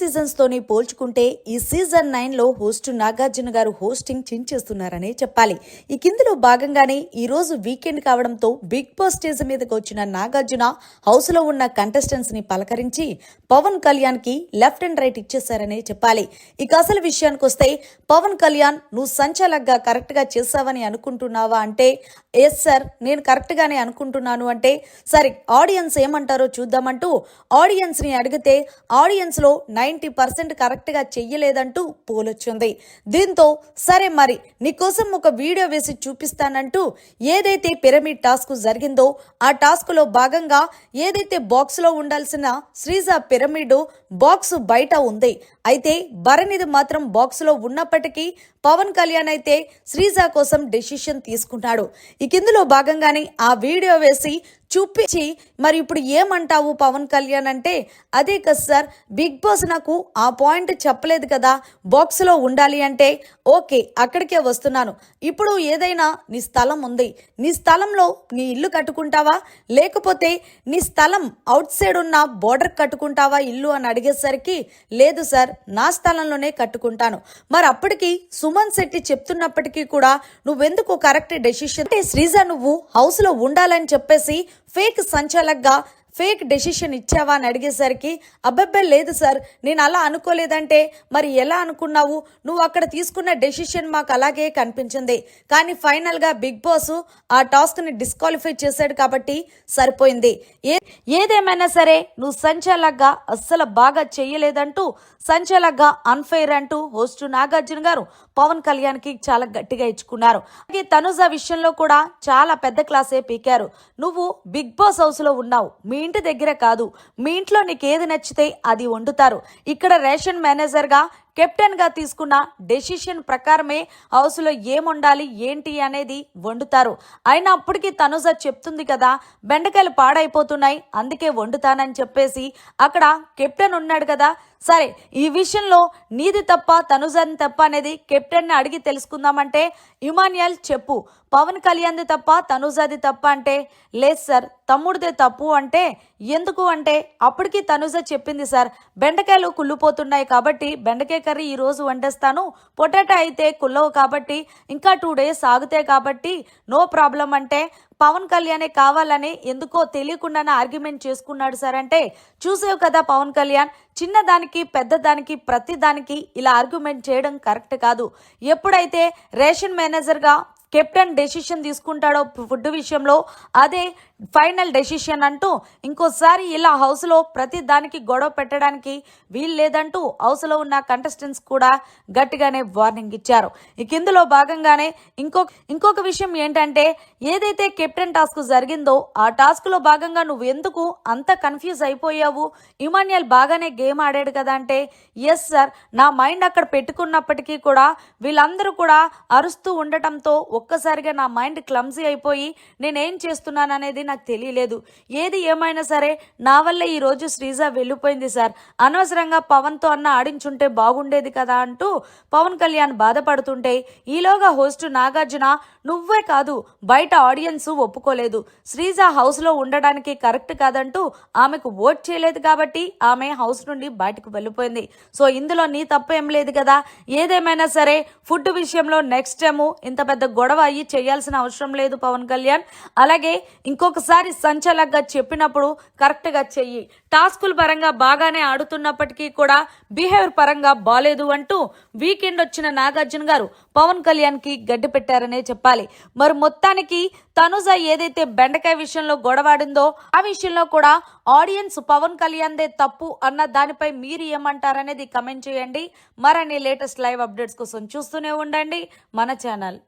సీజన్స్తోని పోల్చుకుంటే ఈ సీజన్ నైన్లో హోస్ట్ నాగార్జున గారు హోస్టింగ్ చించేస్తున్నారనే చెప్పాలి. ఈ కిందలో భాగంగానే ఈ రోజు వీకెండ్ కావడంతో బిగ్ బాస్ స్టేజ్ మీదకి వచ్చిన నాగార్జున హౌస్లో ఉన్న కంటెస్టెంట్స్ని పలకరించి పవన్ కళ్యాణ్కి లెఫ్ట్ అండ్ రైట్ ఇచ్చేశారనే చెప్పాలి. ఇక అసలు విషయానికి వస్తే పవన్ కళ్యాణ్ నువ్వు సంచాలక్గా కరెక్ట్గా చేసావని అనుకుంటున్నావా? అంటే ఎస్ సార్ నేను కరెక్ట్ గానే అనుకుంటున్నాను. అంటే సరే ఆడియన్స్ ఏమంటారో చూద్దామంటూ ఆడియన్స్ని అడిగితే ఆడియన్స్ నైన్ నైంటీ పర్సెంట్ కరెక్ట్గా చెయ్యలేదంటూ పోలొచ్చింది. దీంతో సరే మరి నీకోసం ఒక వీడియో వేసి చూపిస్తానంటూ ఏదైతే పిరమిడ్ టాస్క్ జరిగిందో ఆ టాస్క్లో భాగంగా ఏదైతే బాక్స్లో ఉండాల్సిన శ్రీజ పిరమిడ్ బాక్స్ బయట ఉంది. అయితే భరణిది మాత్రం బాక్స్లో ఉన్నప్పటికీ పవన్ కళ్యాణ్ అయితే శ్రీజ కోసం డెసిషన్ తీసుకున్నాడు ఇక ఇందులో భాగంగానే ఆ వీడియో వేసి చూపించి మరి ఇప్పుడు ఏమంటావు పవన్ కళ్యాణ్ అంటే? అదే కదా సార్ బిగ్ బాస్ నాకు ఆ పాయింట్ చెప్పలేదు కదా బాక్స్లో ఉండాలి అంటే. ఓకే అక్కడికే వస్తున్నాను. ఇప్పుడు ఏదైనా నీ స్థలం ఉంది. నీ స్థలంలో నీ ఇల్లు కట్టుకుంటావా? లేకపోతే నీ స్థలం అవుట్ సైడ్ ఉన్న బోర్డర్ కట్టుకుంటావా ఇల్లు? అని అడిగేసరికి లేదు సార్ నా స్థలంలోనే కట్టుకుంటాను. మరి అప్పటికి సుమన్ శెట్టి చెప్తున్నప్పటికీ కూడా నువ్వెందుకు కరెక్ట్ డెసిషన్ అంటే శ్రీజ నువ్వు హౌస్లో ఉండాలని చెప్పేసి ఫేక్ సంచాలక్గా ఫేక్ డెసిషన్ ఇచ్చావా అని అడిగేసరికి అబ్బబ్బే లేదు సార్ నేను అలా అనుకోలేదంటే మరి ఎలా అనుకున్నావు? నువ్వు అక్కడ తీసుకున్న డెసిషన్ మాకు అలాగే కనిపించింది. కానీ ఫైనల్గా బిగ్ బాస్ ఆ టాస్క్ని డిస్క్వాలిఫై చేశాడు కాబట్టి సరిపోయింది. ఏ ఏదేమైనా సరే నువ్వు సంచాలక్గా అస్సలు బాగా చెయ్యలేదంటూ సంచాలక్గా అన్ఫెయిర్ అంటూ హోస్ట్ నాగార్జున గారు పవన్ కళ్యాణ్కి చాలా గట్టిగా ఇచ్చుకున్నారు. అలాగే తనుజ విషయంలో కూడా చాలా పెద్ద క్లాసే పీకారు. నువ్వు బిగ్ బాస్ హౌస్లో ఉన్నావు. మీ ఇంటి దగ్గర కాదు. మీ ఇంట్లో నీకు ఏది నచ్చితే అది వండుతారు. ఇక్కడ రేషన్ మేనేజర్గా కెప్టెన్గా కెప్టెన్గా తీసుకున్న డెసిషన్ ప్రకారమే హౌస్లో ఏముండాలి ఏంటి అనేది వండుతారు. అయినా తనుజ చెప్తుంది కదా బెండకాయలు పాడైపోతున్నాయి అందుకే వండుతానని చెప్పేసి అక్కడ కెప్టెన్ ఉన్నాడు కదా. సరే ఈ విషయంలో నీది తప్ప తనుజని తప్ప అనేది కెప్టెన్ని అడిగి తెలుసుకుందామంటే ఇమాన్యుయల్ చెప్పు పవన్ కళ్యాణ్ది తప్ప తనుజాది తప్ప అంటే లేదు సార్ తమ్ముడిదే తప్పు అంటే ఎందుకు అంటే అప్పటికి తనుజ చెప్పింది సార్ బెండకాయలు కుళ్ళిపోతున్నాయి కాబట్టి బెండకాయ కర్రీ ఈ రోజు వండేస్తాను. పొటాటో అయితే కుల్లవు కాబట్టి ఇంకా టూ డేస్ ఆగుతాయి కాబట్టి నో ప్రాబ్లం అంటే పవన్ కళ్యాణే కావాలని ఎందుకో తెలియకుండానే ఆర్గ్యుమెంట్ చేసుకున్నాడు సార్ అంటే చూసావు కదా పవన్ కళ్యాణ్ చిన్నదానికి పెద్దదానికి ప్రతిదానికి ఇలా ఆర్గ్యుమెంట్ చేయడం కరెక్ట్ కాదు. ఎప్పుడైతే రేషన్ మేనేజర్గా కెప్టెన్ డెసిషన్ తీసుకుంటాడో ఫుడ్ విషయంలో అదే ఫైనల్ డెసిషన్ అంటూ ఇంకోసారి ఇలా హౌస్లో ప్రతి దానికి గొడవ పెట్టడానికి వీలు లేదంటూ హౌస్లో ఉన్న కంటెస్టెంట్స్ కూడా గట్టిగానే వార్నింగ్ ఇచ్చారు. ఇక ఇందులో భాగంగానే ఇంకొక ఇంకొక విషయం ఏంటంటే ఏదైతే కెప్టెన్ టాస్క్ జరిగిందో ఆ టాస్క్లో భాగంగా నువ్వు ఎందుకు అంత కన్ఫ్యూజ్ అయిపోయావు? ఇమాన్యుయల్ బాగానే గేమ్ ఆడాడు కదా అంటే ఎస్ సార్ నా మైండ్ అక్కడ పెట్టుకున్నప్పటికీ కూడా వీళ్ళందరూ కూడా అరుస్తూ ఉండటంతో ఒక్కసారిగా నా మైండ్ క్లమ్సీ అయిపోయి నేనేం చేస్తున్నాను అనేది నాకు తెలియలేదు. ఏది ఏమైనా సరే నా వల్ల ఈ రోజు శ్రీజ వెళ్ళిపోయింది సార్. అనవసరంగా పవన్తో అన్న ఆడించుంటే బాగుండేది కదా అంటూ పవన్ కళ్యాణ్ బాధపడుతుంటే ఈలోగా హోస్ట్ నాగార్జున నువ్వే కాదు బయట ఆడియన్స్ ఒప్పుకోలేదు. శ్రీజ హౌస్లో ఉండడానికి కరెక్ట్ కాదంటూ ఆమెకు ఓట్ చేయలేదు కాబట్టి ఆమె హౌస్ నుండి బయటకు వెళ్ళిపోయింది. సో ఇందులో నీ తప్పు ఏం లేదు కదా. ఏదేమైనా సరే ఫుడ్ విషయంలో నెక్స్ట్ టైము ఇంత పెద్ద గొడవ గొడవ అయ్యి చేయాల్సిన అవసరం లేదు పవన్ కళ్యాణ్. అలాగే ఇంకొకసారి సంచలక్గా చెప్పినప్పుడు కరెక్ట్గా చెయ్యి. టాస్కుల పరంగా బాగానే ఆడుతున్నప్పటికీ కూడా బిహేవియర్ పరంగా బాలేదు అంటూ వీకెండ్ వచ్చిన నాగార్జున గారు పవన్ కళ్యాణ్కి గడ్డి పెట్టారనే చెప్పాలి. మరి మొత్తానికి తనుజ ఏదైతే బెండకాయ విషయంలో గొడవాడిందో ఆ విషయంలో కూడా ఆడియన్స్ పవన్ కళ్యాణ్దే తప్పు అన్న దానిపై మీరు ఏమంటారనేది కమెంట్ చేయండి. మరిన్ని లేటెస్ట్ లైవ్ అప్డేట్స్ కోసం చూస్తూనే ఉండండి. మన ఛానల్.